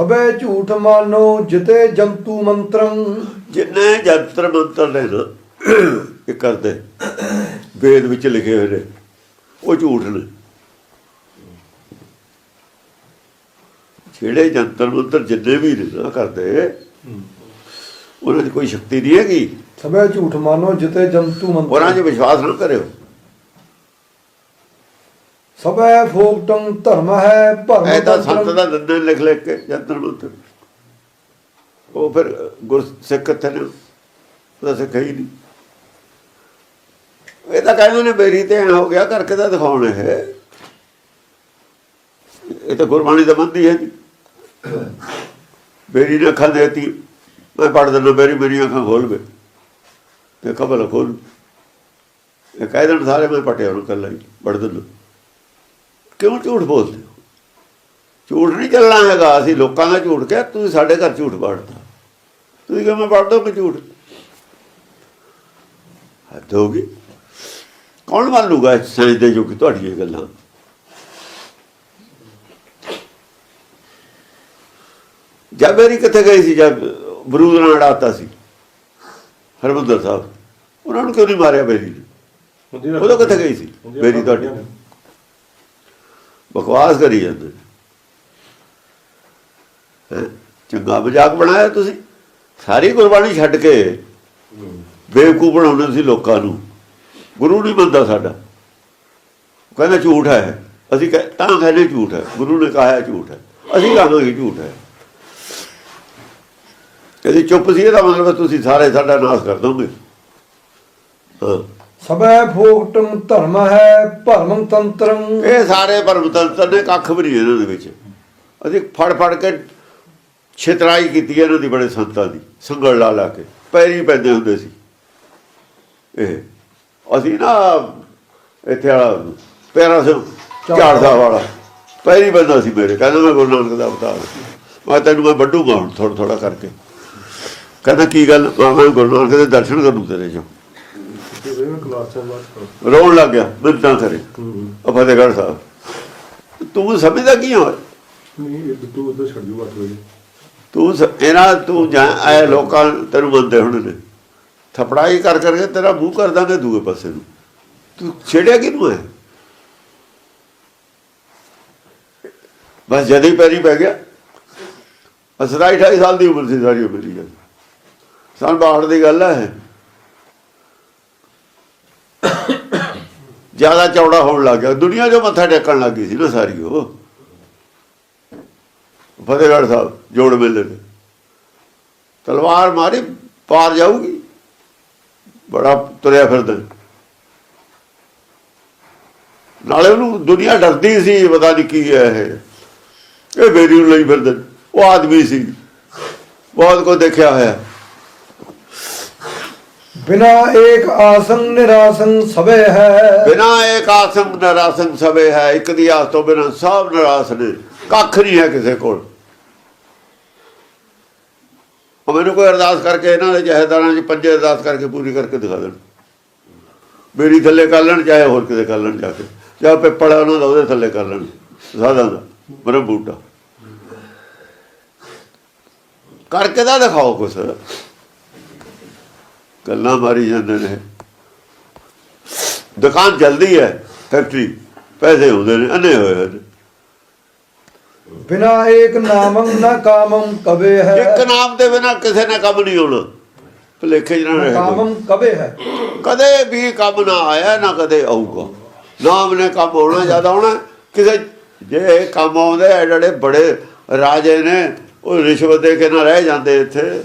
ਸਭੇ ਝੂਠ ਮਾਨੋ ਜਿਤੇ ਜੰਤੂ ਮੰਤਰੰ। ਜਿੰਨੇ ਜੰਤਰ ਮੰਤਰ ਨੇ ਨਾ ਇਹ ਕਰਦੇ। ਵੇਦ ਵਿੱਚ ਲਿਖੇ ਹੋਏ ਨੇ ਉਹ ਝੂਠ ਨੇ। ਜਿਹੜੇ ਜੰਤਰ ਮੰਤਰ ਜਿੰਨੇ ਵੀ ਨੇ ਕਰਦੇ ਉਹਨਾਂ 'ਚ ਕੋਈ ਸ਼ਕਤੀ ਨਹੀਂ ਹੈਗੀ। ਸਭੇ ਝੂਠ ਮਾਨੋ ਜਿਤੇ ਜੰਤੂ ਉਹਨਾਂ ਮੰਤਰੰ 'ਚ ਵਿਸ਼ਵਾਸ ਨਾ ਕਰਿਓ। ਸਭੇ ਫੋਕਟੰ ਧਰਮ ਹੈ ਭਰਮ ਇਹ ਤਾਂ ਸੰਤ ਦਾ ਦੰਦੇ ਲਿਖ ਲਿਖ ਕੇ ਜੰਤਰ ਮੰਤਰ ਉਹ ਫਿਰ ਗੁਰ ਸਿੱਖ ਕਿੱਥੇ ਨੇ ਉਹਦਾ ਸਿੱਖ ਹੀ ਨਹੀਂ। ਇਹ ਤਾਂ ਕਹਿੰਦੇ ਨੇ ਮੇਰੀ ਤੇ ਹੋ ਗਿਆ ਕਰਕੇ ਤਾਂ ਦਿਖਾਉਣ ਇਹ। ਇਹ ਤਾਂ ਗੁਰਬਾਣੀ ਦਾ ਬੰਦੀ ਹੈ ਜੀ। ਮੇਰੀ ਨੇ ਅੱਖਾਂ ਦੇਤੀ ਮੈਂ ਪੜ ਦਿੰਦਾ ਮੇਰੀ ਮੇਰੀਆਂ ਅੱਖਾਂ ਖੋਲ ਵੇ। ਤੇ ਕਬਲ ਖੋਲ। ਇਹ ਕਹਿ ਦੇਣ ਸਾਰੇ ਮੈਂ ਪਟਿਆ ਉਹਨੂੰ ਕੱਲਾ ਹੀ ਪੜ ਦਿੰਦਾ। ਕਿਉਂ ਝੂਠ ਬੋਲਦੇ ਹੋ? ਝੂਠ ਨਹੀਂ ਚੱਲਣਾ ਹੈਗਾ ਅਸੀਂ ਲੋਕਾਂ ਦਾ ਝੂਠ ਕਿਹਾ ਤੁਸੀਂ ਸਾਡੇ ਘਰ ਝੂਠ ਪੜਦਾ ਤੁਸੀਂ ਕਿਵੇਂ ਪੜਦੇ ਹੋ ਕਿ ਝੂਠ? ਹੱਦ ਹੋ ਗਈ। ਕੌਣ ਮੰਨ ਲੂਗਾ ਸਾਇੰਸ ਦੇ ਜੋ ਕਿ ਤੁਹਾਡੀਆਂ ਗੱਲਾਂ? ਜਦ ਮੇਰੀ ਕਿੱਥੇ ਗਈ ਸੀ ਜਦ ਬਰੂਦ ਨਾਲ ਅੜਾਤਾ ਸੀ ਹਰਮੰਦਰ ਸਾਹਿਬ ਉਹਨਾਂ ਨੂੰ ਕਿਉਂ ਨਹੀਂ ਮਾਰਿਆ ਮੇਰੀ ਨੇ? ਉਦੋਂ ਕਿੱਥੇ ਗਈ ਸੀ? ਮੇਰੀ ਤੁਹਾਡੀ ਬਕਵਾਸ ਕਰੀ ਜਾਂਦੇ। ਹੈਂ? ਚੰਗਾ ਮਜ਼ਾਕ ਬਣਾਇਆ ਤੁਸੀਂ। ਸਾਰੀ ਗੁਰਬਾਣੀ ਛੱਡ ਕੇ ਬੇਵਕੂਫ ਬਣਾਉਂਦੇ ਸੀ ਲੋਕਾਂ ਨੂੰ। ਗੁਰੂ ਨਹੀਂ ਮੰਨਦਾ ਸਾਡਾ। ਕਹਿੰਦਾ ਝੂਠ ਹੈ। ਅਸੀਂ ਕਹਿ- ਤਾਂ ਕਹਿੰਦੇ ਝੂਠ ਹੈ। ਗੁਰੂ ਨੇ ਕਹਾ ਝੂਠ ਹੈ। ਅਸੀਂ ਕਹਾਂਗੇ ਝੂਠ ਹੈ। ਕਦੀ ਚੁੱਪ ਸੀ ਇਹਦਾ ਮਤਲਬ ਤੁਸੀਂ ਸਾਰੇ ਸਾਡਾ ਨਾਸ਼ ਕਰ ਦੋਗੇ। ਹਾਂ। ਸਭੇ ਫੋਕਟੰ ਧਰਮ ਹੈ ਭਰਮ ਤੰਤਰੰ। ਇਹ ਸਾਰੇ ਪਰਮਤੰਤਰ ਨੇ ਕੱਖ ਵੀ ਨਹੀਂ ਇਹਨਾਂ ਦੇ ਵਿੱਚ। ਅਸੀਂ ਫੜ ਫੜ ਕੇ ਛਿਤਰਾਈ ਕੀਤੀ ਹੈ ਇਹਨਾਂ ਦੀ ਬੜੇ ਸੰਤਾਂ ਦੀ ਸੰਗਲ ਲਾ ਲਾ ਕੇ ਪੈਰੀ ਪੈਂਦੇ ਹੁੰਦੇ ਸੀ। ਇਹ ਅਸੀਂ ਨਾ ਇੱਥੇ ਵਾਲਾ ਪੈਰਾ ਸੇ ਝਾੜਦਾ ਵਾਲਾ। ਪੈਰੀ ਪੈਂਦਾ ਸੀ ਮੇਰੇ ਕਹਿੰਦਾ ਮੈਂ ਗੁਰੂ ਨਾਨਕ ਦਾ ਅਵਤਾਰ ਮੈਂ ਤੈਨੂੰ ਮੈਂ ਵੱਡੂਗਾ ਹੁਣ ਥੋੜਾ ਥੋੜਾ ਕਰਕੇ। ਕਹਿੰਦਾ ਕੀ ਗੱਲ? ਮੈਂ ਗੁਰੂ ਨਾਨਕ ਦੇ ਦਰਸ਼ਨ ਕਰੂ ਤੇਰੇ ਜੋ ਕਲਾਸਾਂ ਬਾਅਦ ਰੋਣ ਲੱਗ ਗਿਆ ਮਿੰਟਾਂ ਕਰੇ। ਉਹ ਫਤਿਹਗੜ੍ਹ ਸਾਹਿਬ। ਤੂੰ ਸਮਝਦਾ ਕੀ ਹੋ ਨਹੀਂ ਤੂੰ ਉਧਰ ਛੱਡ ਜੂ 8 ਵਜੇ ਤੂੰ ਇਹਨਾਂ, ਤੂੰ ਜਾਂ ਆਏ ਲੋਕਾਂ ਤੈਨੂੰ ਮੰਨਦੇ ਹੁਣ ਨੇ। ਥਪੜਾਈ ਕਰ ਕਰਕੇ ਤੇਰਾ ਮੂੰਹ ਕਰ ਦਾਂਗੇ ਦੂਏ ਪਾਸੇ ਨੂੰ। ਤੂੰ ਛੇੜਿਆ ਕਿਹਨੂੰ ਹੈ ਬਸ ਜਦ ਹੀ ਪੈਰੀ ਪੈ ਗਿਆ। ਅਸਰਾ 28 ਸਾਲ ਦੀ ਉਮਰ ਸੀ ਸਾਰੀ ਉਮਰ ਦੀ ਗੱਲ। ਸਾਲ ਬਾਹਰ ਦੀ ਗੱਲ ਹੈ ਜ਼ਿਆਦਾ ਚੌੜਾ ਹੋਣ ਲੱਗ ਗਿਆ। ਦੁਨੀਆ ਜੋ ਮੱਥਾ ਟੇਕਣ ਲੱਗੀ ਸੀ ਨਾ ਸਾਰੀ ਉਹ। ਫਤਿਹਗੜ੍ਹ ਸਾਹਿਬ, ਜੋੜ ਮੇਲੇ ਤੇ। ਤਲਵਾਰ ਮਾਰੀ, ਪਾਰ ਜਾਊਗੀ। ਬੜਾ ਤੁਰਿਆ ਫਿਰਦਾ। ਨਾਲੇ ਉਹਨੂੰ ਦੁਨੀਆ ਡਰਦੀ ਸੀ, ਪਤਾ ਨਹੀਂ ਕੀ ਹੈ ਇਹ। ਇਹ ਬੇਰੀ ਨੂੰ ਲਈ ਫਿਰਦੇ। ਉਹ ਆਦਮੀ ਸੀ। ਬਹੁਤ ਕੋ ਦੇਖਿਆ ਹੋਇਆ। ਬਿਨਾ ਏਕ ਆਸਨ ਨਿਰਾਸਨ ਸਭੇ ਹੈ। ਬਿਨਾ ਇੱਕ ਆਸਨ ਨਰਾਸਨ ਸਭੇ ਹੈ। ਇੱਕ ਦੀ ਆਸ ਤੋਂ ਬਿਨਾ ਸਭ ਨਰਾਸ ਨੇ। ਕੱਖ ਨਹੀਂ ਹੈ ਕਿਸੇ ਕੋਲ। ਉਹ ਮੈਨੂੰ ਕੋਈ ਅਰਦਾਸ ਕਰਕੇ ਇਹਨਾਂ ਦੇ ਜਹੇਦਾਰਾਂ 'ਚ ਪੰਜੇ ਅਰਦਾਸ ਕਰਕੇ ਪੂਰੀ ਕਰਕੇ ਦਿਖਾ ਦੇਣ। ਮੇਰੀ ਥੱਲੇ ਕਰ ਲੈਣ, ਚਾਹੇ ਹੋਰ ਕਿਤੇ ਕਰ ਲੈਣ ਜਾ ਕੇ। ਜਾਂ ਪਿੱਪਲ ਆ ਉਹਨਾਂ ਦਾ ਉਹਦੇ ਥੱਲੇ ਕਰ ਲੈਣ। ਸਾਧਾਂ ਦਾ ਬਰਮ ਬੂਟਾ ਕਰਕੇ ਤਾਂ ਦਿਖਾਓ ਕੁਛ। ਗੱਲਾਂ ਮਾਰੀ ਜਾਂਦੇ ਨੇ। ਦੁਕਾਨ ਚੱਲਦੀ ਹੈ ਫੈਕਟਰੀ ਪੈਸੇ ਹੁੰਦੇ ਨੇ ਅੰਨੇ ਹੋਏ ਨੇ ਬਿਨਾ ਏਕ ਨਾਮੰ ਨਾ ਕਾਮੰ ਕਵੇ ਹੈ। ਇੱਕ ਨਾਮ ਦੇ ਬਿਨਾ ਕਿਸੇ ਨੇ ਕੰਮ ਨਹੀਂ ਹੋਣਾ। ਭੁਲੇਖੇ ਜਨਾ ਰਹੇ। ਕਾਮੰ ਕਵੇ ਹੈ। ਕਦੇ ਵੀ ਕੰਮ ਨਾ ਆਇਆ ਨਾ ਕਦੇ ਆਊਗਾ। ਨਾਮ ਨੇ ਕੰਮ ਹੋਣਾ ਜ਼ਿਆਦਾ ਹੋਣਾ। ਕਿਸੇ ਜੇ ਕੰਮ ਆਉਂਦੇ ਜਿਹੜੇ ਬੜੇ ਰਾਜੇ ਨੇ ਉਹ ਰਿਸ਼ਵਤ ਦੇ ਕੇ ਨਾ ਰਹਿ ਜਾਂਦੇ ਇੱਥੇ।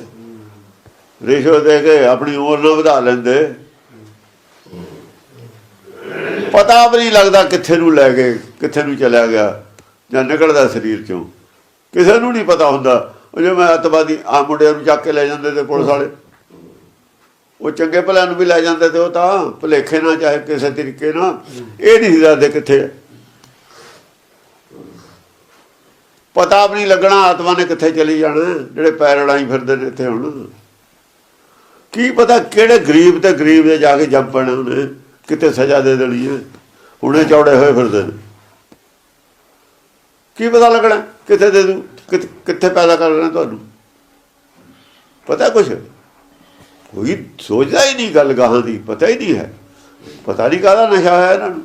ਰਿਸ਼ਵਤ ਦੇ ਕੇ ਆਪਣੀ ਉਮਰ ਨਾ ਵਧਾ ਲੈਂਦੇ। ਪਤਾ ਵੀ ਨਹੀਂ ਲੱਗਦਾ ਕਿੱਥੇ ਨੂੰ ਲੈ ਗਏ, ਕਿੱਥੇ ਨੂੰ ਚਲਿਆ ਗਿਆ, ਜਾਂ ਨਿਕਲਦਾ ਸਰੀਰ ਚੋਂ। ਕਿਸੇ ਨੂੰ ਨਹੀਂ ਪਤਾ ਹੁੰਦਾ। ਉਹ ਜੇ ਮੈਂ ਅਤਵਾਦੀ ਆ ਮੁੰਡਿਆਂ ਨੂੰ ਚੱਕ ਕੇ ਲੈ ਜਾਂਦੇ ਤੇ ਪੁਲਿਸ ਵਾਲੇ। ਉਹ ਚੰਗੇ ਭਲਿਆਂ ਨੂੰ ਵੀ ਲੈ ਜਾਂਦੇ ਤੇ ਉਹ ਤਾਂ ਭੁਲੇਖੇ ਨਾਲ, ਚਾਹੇ ਕਿਸੇ ਤਰੀਕੇ ਨਾਲ। ਇਹ ਨਹੀਂ ਦੱਸਦੇ ਕਿੱਥੇ। ਪਤਾ ਵੀ ਨਹੀਂ ਲੱਗਣਾ ਆਤਮਾ ਨੇ ਕਿੱਥੇ ਚਲੀ ਜਾਣਾ। ਜਿਹੜੇ ਪੈਰ ਅੜਾਈ ਫਿਰਦੇ ਨੇ ਇੱਥੇ ਹੁਣ। ਕੀ ਪਤਾ ਕਿਹੜੇ ਗਰੀਬ ਤੇ ਗਰੀਬ ਦੇ ਜਾ ਕੇ ਜੰਮ ਉਹਨੇ ਕਿਤੇ ਸਜ਼ਾ ਦੇ ਦੇਣੀ ਹੈ। ਹੁਣੇ ਚੌੜੇ ਹੋਏ ਫਿਰਦੇ ਨੇ। ਕੀ ਪਤਾ ਲੱਗਣਾ, ਕਿੱਥੇ ਦੇ ਦੂ ਕਿੱਥੇ ਪੈਦਾ ਕਰ ਲੈਣਾ ਤੁਹਾਨੂੰ। ਪਤਾ ਕੁਛ? ਕੋਈ ਸੋਚਦਾ ਹੀ ਨਹੀਂ ਗੱਲ ਗਾਹਾਂ ਦੀ, ਪਤਾ ਹੀ ਨਹੀਂ ਹੈ। ਪਤਾ ਨਹੀਂ ਕਾਹਦਾ ਨਸ਼ਾ ਹੈ ਇਹਨਾਂ ਨੂੰ।